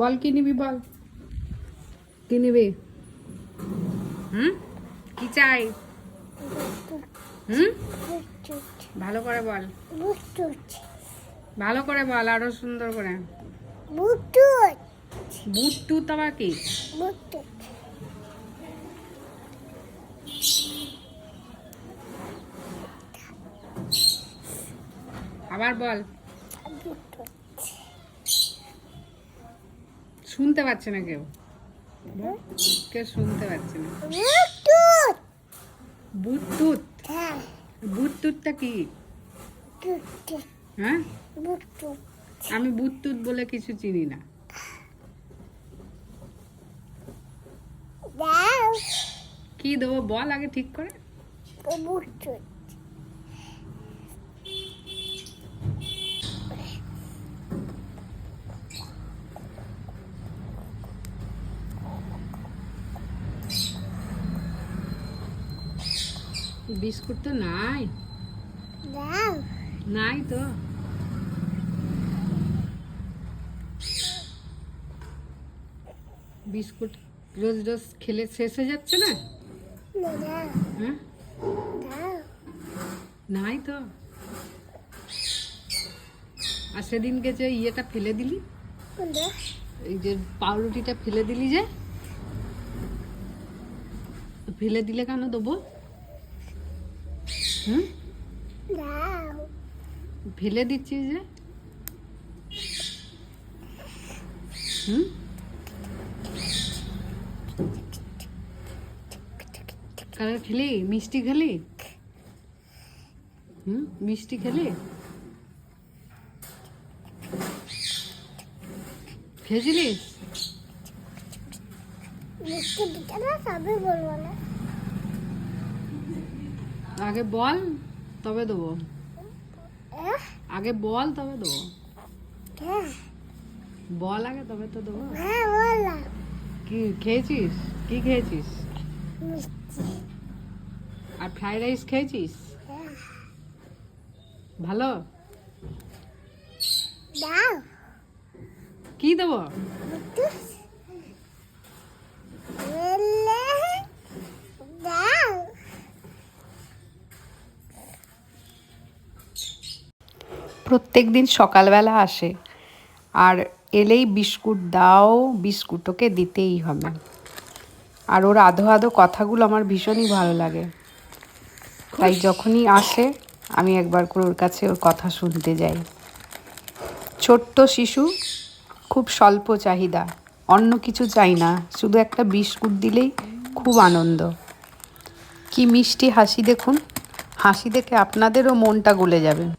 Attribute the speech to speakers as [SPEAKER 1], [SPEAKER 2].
[SPEAKER 1] বল কি নিবি বল? কি নিবি? হুম? কি চাই? হুম? ভালো করে বল। ভালো করে বল আরও সুন্দর করে। বুট টুত আবার কি? আবার বল। শুনতে পাচ্ছে না কেউ। কেউ শুনতে পাচ্ছে না। বুটটুত বুটটুতটা কি? হ্যাঁ? আমি বুটটুত বলে কিছু চিনি না। কি দেবো বল আগে ঠিক করে। বিস্কুট তো নাই। নাই তো। বিস্কুট রোজ রোজ খেলে শেষ হয়ে যাচ্ছে না? হ্যাঁ? নাই তো। আর সেদিনকে যে ইয়েটা ফেলে দিলি? এই যে পাউরুটিটা ফেলে দিলি যে? ফেলে দিলে কেন দেবো? হুম? ফেলে দিচ্ছিস যে। হুম? কালার খেলি? মিষ্টি খেলি? হুম? মিষ্টি খেলি? খেয়েছিলিস? আগে বল তবে দেবো। আগে বল তবে দেবো। বল আগে তবে তো দেবো। কি খেয়েছিস? কি খেয়েছিস? আর ফ্রাইড রাইস খেয়েছিস? ভালো? কি দেবো? প্রত্যেক দিন সকালবেলা আসে। আর এলেই বিস্কুট দাও, বিস্কুট ওকে দিতেই হবে। আর ওর আধো আধো কথাগুলো আমার ভীষণই ভালো লাগে। তাই যখনই আসে, আমি একবার করে ওর কাছে ওর কথা শুনতে যাই। ছোট্ট শিশু, খুব স্বল্প চাহিদা। অন্য কিছু চাই না, শুধু একটা বিস্কুট দিলেই খুব আনন্দ। কি মিষ্টি হাসি দেখুন, হাসি দেখে আপনাদেরও মনটা গলে যাবে।